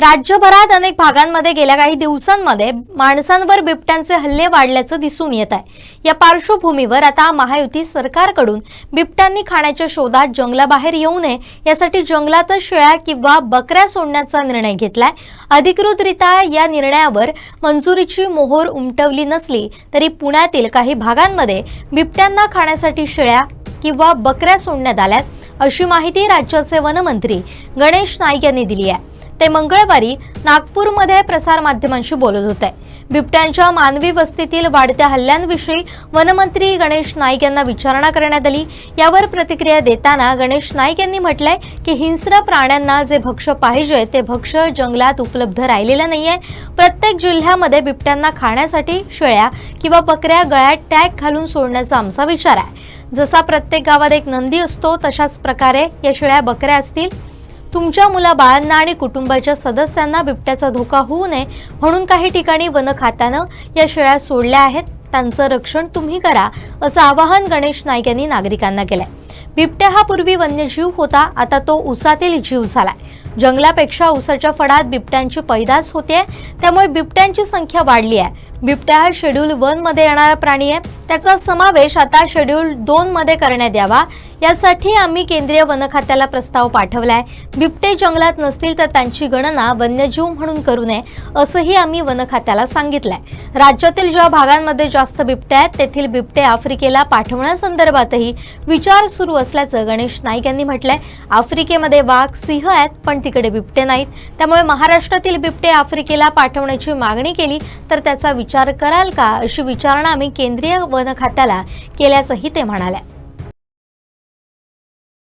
राज्यभरात अनेक भागांमध्ये गेल्या काही दिवसांमध्ये माणसांवर बिबट्यांचे हल्ले वाढल्याचं दिसून येत आहे. या पार्श्वभूमीवर आता महायुती सरकारकडून बिबट्यांनी खाण्याच्या शोधात जंगलाबाहेर येऊ नये यासाठी जंगलातच शेळ्या किंवा बकऱ्या सोडण्याचा निर्णय घेतलाय. अधिकृतरित्या या निर्णयावर मंजुरीची मोहोर उमटवली नसली तरी पुण्यातील काही भागांमध्ये बिबट्यांना खाण्यासाठी शेळ्या किंवा बकऱ्या सोडण्यात आल्यात अशी माहिती राज्याचे वनमंत्री गणेश नाईक यांनी दिली आहे. ते मंगळवारी नागपूरमध्ये प्रसारमाध्यमांशी बोलत होते. बिबट्यांच्या मानवी वस्तीतील वाढत्या हल्ल्यांविषयी वनमंत्री गणेश नाईक यांना विचारणा करण्यात आली. यावर प्रतिक्रिया देताना गणेश नाईक यांनी म्हटलंय की हिंस्र प्राण्यांना जे भक्ष पाहिजे ते भक्ष जंगलात उपलब्ध राहिलेलं नाहीये. प्रत्येक जिल्ह्यामध्ये बिबट्यांना खाण्यासाठी शेळ्या किंवा बकऱ्या गळ्यात टॅग घालून सोडण्याचा आमचा विचार आहे. जसा प्रत्येक गावात एक नंदी असतो तशाच प्रकारे या शेळ्या बकऱ्या असतील. तुमच्या मुलाबाळांना आणि कुटुंबाच्या सदस्यांना बिबट्याचा धोका होऊ नये म्हणून काही ठिकाणी वन खात्यानं या शेळ्या सोडल्या आहेत. त्यांचं रक्षण तुम्ही करा असं आवाहन गणेश नाईक यांनी नागरिकांना केलंय. बिबट्या हा पूर्वी वन्यजीव होता आता तो उसातील जीव झालाय. जंगलापेक्षा उसाच्या फडात बिबट्यांची पैदास होते. त्यामुळे बिबट्यांची संख्या वाढली आहे. बिबट्या हा शेड्यूल वनमध्ये येणारा प्राणी आहे. त्याचा समावेश आता शेड्यूल दोन मध्ये करण्यात यावा. यासाठी आम्ही केंद्रीय वन खात्याला प्रस्ताव पाठवलाय. बिबटे जंगलात नसतील तर त्यांची गणना वन्यजीव म्हणून करू नये असंही आम्ही वन खात्याला सांगितलंय. राज्यातील ज्या भागांमध्ये जास्त बिबटे आहेत तेथील बिबटे आफ्रिकेला पाठवण्यासंदर्भातही विचार सुरू असल्याचं गणेश नाईक यांनी म्हटलंय. आफ्रिकेमध्ये वाघ सिंह आहेत पण तिकडे बिबटे नाहीत. त्यामुळे महाराष्ट्रातील बिबटे आफ्रिकेला पाठवण्याची मागणी केली. तर त्याचा विचार कराल का? अशी विचारणा आम्ही केंद्रीय वन खात्याला केल्याचंही ते म्हणाले